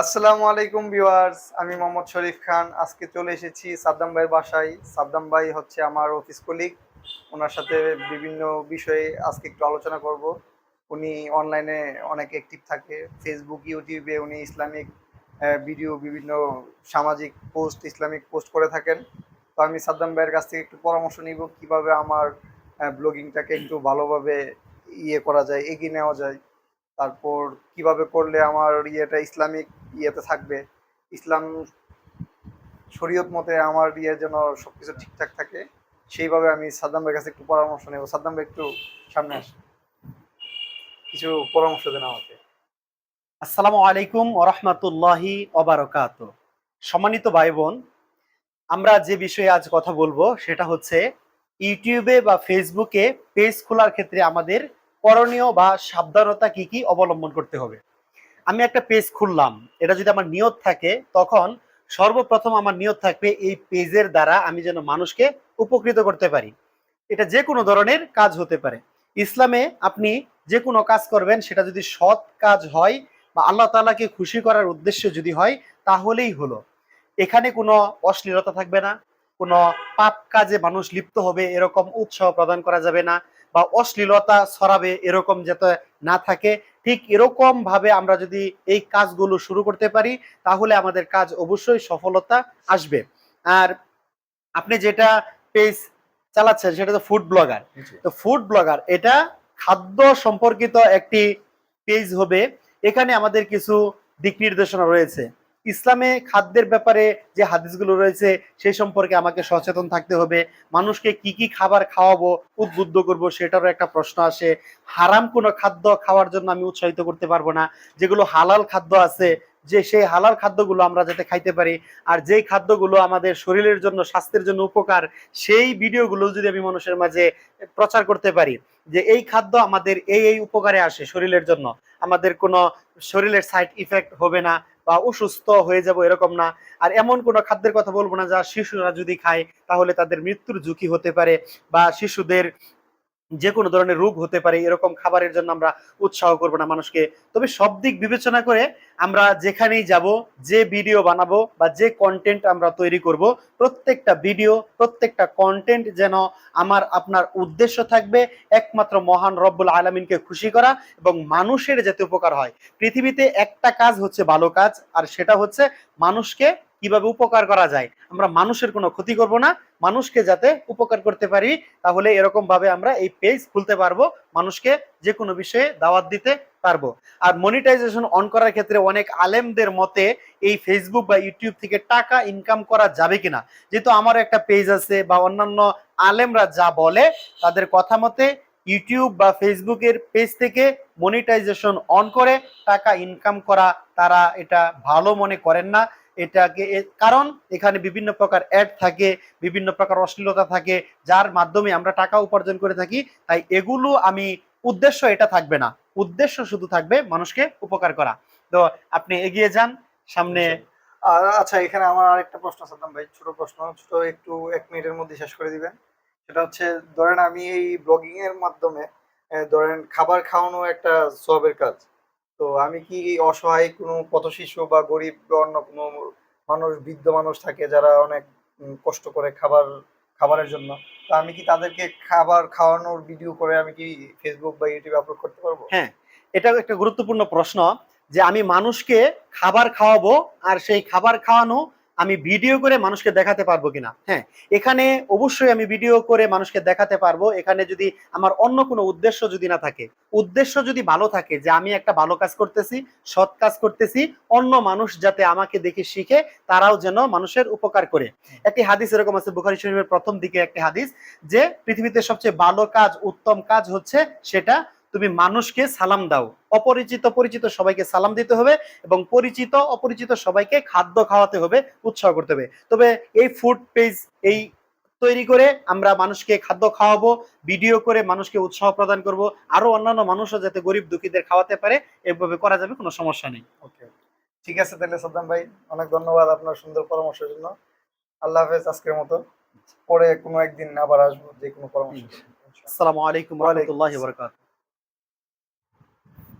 আসসালামু আলাইকুম ভিউয়ার্স, আমি মোহাম্মদ শরীফ খান। আজকে চলে এসেছি সাদ্দাম ভাইয়ের বাসায়। সাদ্দাম ভাই হচ্ছে আমার অফিস কলিগ ওনার সাথে বিভিন্ন বিষয়ে আজকে একটু আলোচনা করব। উনি অনলাইনে অনেক অ্যাক্টিভ থাকে। ফেসবুক ইউটিউবে উনি ইসলামিক ভিডিও বিভিন্ন সামাজিক পোস্ট ইসলামিক পোস্ট করে থাকেন। তো আমি সাদ্দাম ভাইয়ের কাছ থেকে একটু পরামর্শ নিব, কীভাবে আমার ব্লগিংটাকে একটু ভালোভাবে ইয়ে করা যায়, এগিয়ে নেওয়া যায়। তারপর কীভাবে করলে আমার ইয়েটা ইসলামিক ইয়েতে থাকবে? ইসলাম শরীয়ত মতে আমার ইয়ে যেন সবকিছু ঠিকঠাক থাকে, সেইভাবে আমি সাদ্দাম ভাইয়ের কাছে একটু পরামর্শ নেব। সাদ্দাম ভাই, একটু সামনে আসেন। কিছু পরামর্শ দেন আমাকে। আসসালামু আলাইকুম ওরহমাতুল্লাহি অবারকাত সম্মানিত ভাই বোন আমরা যে বিষয়ে আজ কথা বলব সেটা হচ্ছে, ইউটিউবে বা ফেসবুকে পেজ খোলার ক্ষেত্রে আমাদের করণীয় বা সাবধানতা কি কি অবলম্বন করতে হবে? আমি একটা পেজ খুললাম। এটা যদি আমার নিয়ত থাকে, তখন সর্বপ্রথম আমার নিয়ত থাকবে এই পেজের দ্বারা আমি যেন মানুষকে উপকৃত করতে পারি। এটা যে কোনো ধরনের কাজ হতে পারে। ইসলামে আপনি যে কোনো কাজ করবেন, সেটা যদি সৎ কাজ হয় বা আল্লাহ তাআলাকে খুশি করার উদ্দেশ্য যদি হয়, তাহলেই হলো। এখানে কোনো অশ্লীলতা থাকবে না, কোনো পাপ কাজে মানুষ লিপ্ত হবে, এরকম উৎসাহ প্রদান করা যাবে না। বা অশ্লীলতা ছড়াবে এরকম যাতে না থাকে ঠিক এরকম ভাবে আমরা যদি এই কাজগুলো শুরু করতে পারি তাহলে আমাদের কাজ অবশ্যই সফলতা আসবে। আর আপনি যেটা পেজ চালাচ্ছেন সেটা তো ফুড ব্লগার তো ফুড ব্লগার এটা খাদ্য সম্পর্কিত একটি পেজ হবে। এখানে আমাদের কিছু দিক নির্দেশনা রয়েছে। ইসলামে খাদ্যের ব্যাপারে যে হাদিসগুলো রয়েছে সেই সম্পর্কে আমাকে সচেতন থাকতে হবে। মানুষকে কি কি খাবার খাওয়াবো, উদ্বুদ্ধ করব, সেটারও একটা প্রশ্ন আসে। হারাম কোনো খাদ্য খাওয়ার জন্য আমি উৎসাহিত করতে পারব না। যেগুলো হালাল খাদ্য আছে, যে সেই হালাল খাদ্যগুলো আমরা যাতে খাইতে পারি। আর যেই খাদ্যগুলো আমাদের শরীরের জন্য, স্বাস্থ্যের জন্য উপকার, সেই ভিডিওগুলো যদি আমি মানুষের মাঝে প্রচার করতে পারি, যে এই খাদ্য আমাদের এই এই উপকারে আসে শরীরের জন্য, আমাদের কোনো শরীরের সাইড ইফেক্ট হবে না। বা অসুস্থ হয়ে যাব এরকম না। আর এমন কোনো খাদ্যের কথা বলব না যা শিশুরা যদি খায়, তাহলে তাদের মৃত্যুর ঝুঁকি হতে পারে বা শিশুদের যে কোনো ধরনের রোগ হতে পারে, এরকম খাবারের জন্য আমরা উৎসাহ করব না মানুষকে। তবে সব দিক বিবেচনা করে আমরা যেখানেই যাব, যে ভিডিও বানাবো বা যে কন্টেন্ট আমরা তৈরি করব, প্রত্যেকটা ভিডিও প্রত্যেকটা কন্টেন্ট যেন আমার, আপনার উদ্দেশ্য থাকবে একমাত্র মহান রব্বুল আলমিনকে খুশি করা এবং মানুষের যাতে উপকার হয়। পৃথিবীতে একটা কাজ হচ্ছে ভালো কাজ, আর সেটা হচ্ছে মানুষকে কীভাবে উপকার করা যায়? আমরা মানুষের কোনো ক্ষতি করব না। মানুষকে যাতে উপকার করতে পারি, তাহলে এরকম ভাবে আমরা এই পেজ খুলতে পারব, মানুষকে যে কোনো বিষয়ে দাওয়াত দিতে পারব। আর মনিটাইজেশন অন করার ক্ষেত্রে অনেক আলেমদের মতে এই ফেসবুক বা ইউটিউব থেকে টাকা ইনকাম করা যাবে কিনা? যেহেতু আমার একটা পেজ আছে বা অন্যান্য আলেমরা যা বলে, তাদের কথা মতে ইউটিউব বা ফেসবুকের পেজ থেকে মনিটাইজেশন অন করে টাকা ইনকাম করা তারা এটা ভালো মনে করেন না। এটাকে কারণ এখানে বিভিন্ন প্রকার অ্যাড থাকে, বিভিন্ন প্রকার অশ্লীলতা থাকে, যার মাধ্যমে আমরা টাকা উপার্জন করে থাকি, তাই এগুলো আমি, উদ্দেশ্য এটা থাকবে না। উদ্দেশ্য শুধু থাকবে মানুষকে উপকার করা। তো আপনি এগিয়ে যান, সামনে আচ্ছা। এখানে আমার আরেকটা প্রশ্ন সাদ্দাম ভাই। ছোট প্রশ্ন, ছোট একটু, এক মিনিটের মধ্যে শেষ করে দিবেন। সেটা হচ্ছে, ধরেন আমি এই ব্লগিং এর মাধ্যমে ধরেন খাবার খাওয়ানো একটা সবের কাজ। তো আমি কি অসহায় কোনো পথ শিশু বা গরিব অন্য কোনো মানুষ, বৃদ্ধ মানুষ থাকে যারা অনেক কষ্ট করে খাবার, খাবারের জন্য, তো আমি কি তাদেরকে খাবার খাওয়ানোর ভিডিও করে আমি কি ফেসবুক বা ইউটিউবে আপলোড করতে পারব? হ্যাঁ এটা একটা গুরুত্বপূর্ণ প্রশ্ন যে আমি মানুষকে খাবার খাওয়াবো আর সেই খাবার খাওয়ানো আমি ভিডিও করে মানুষকে দেখাতে পারব কিনা? হ্যাঁ এখানে অবশ্যই আমি ভিডিও করে মানুষকে দেখাতে পারব। এখানে যদি আমার অন্য কোনো উদ্দেশ্য যদি না থাকে, উদ্দেশ্য যদি ভালো থাকে যে আমি একটা ভালো কাজ করতেছি, সৎ কাজ করতেছি, অন্য মানুষ যাতে আমাকে দেখে শিখে, তারাও যেন মানুষের উপকার করে। একটি হাদিস এরকম আছে, বুখারি শরীফের প্রথম দিকে একটি হাদিস যে পৃথিবীতে সবচেয়ে ভালো কাজ, উত্তম কাজ হচ্ছে সেটা তুমি মানুষকে সালাম দাও। অপরিচিত পরিচিত সবাইকে সালাম দিতে হবে এবং পরিচিত অপরিচিত সবাইকে খাদ্য খাওয়াতে হবে উৎসাহ করতে হবে। তবে এই ফুড পেজ এই তৈরি করে আমরা মানুষকে খাদ্য খাওয়াবো ভিডিও করে মানুষকে উৎসাহ প্রদান করব আরও অন্যান্য মানুষও যাতে গরিব দুঃখীদের খাওয়াতে পারে এভাবে করা যাবে কোনো সমস্যা নেই। ওকে ঠিক আছে তাহলে সাদ্দাম ভাই অনেক ধন্যবাদ আপনার সুন্দর পরামর্শের জন্য। আল্লাহ হাফেজ আজকের মতো। পরে কোনো একদিন আবার আসব যে কোনো পরামর্শ আসসালামু আলাইকুম রহমতুল্লাহ বরকাত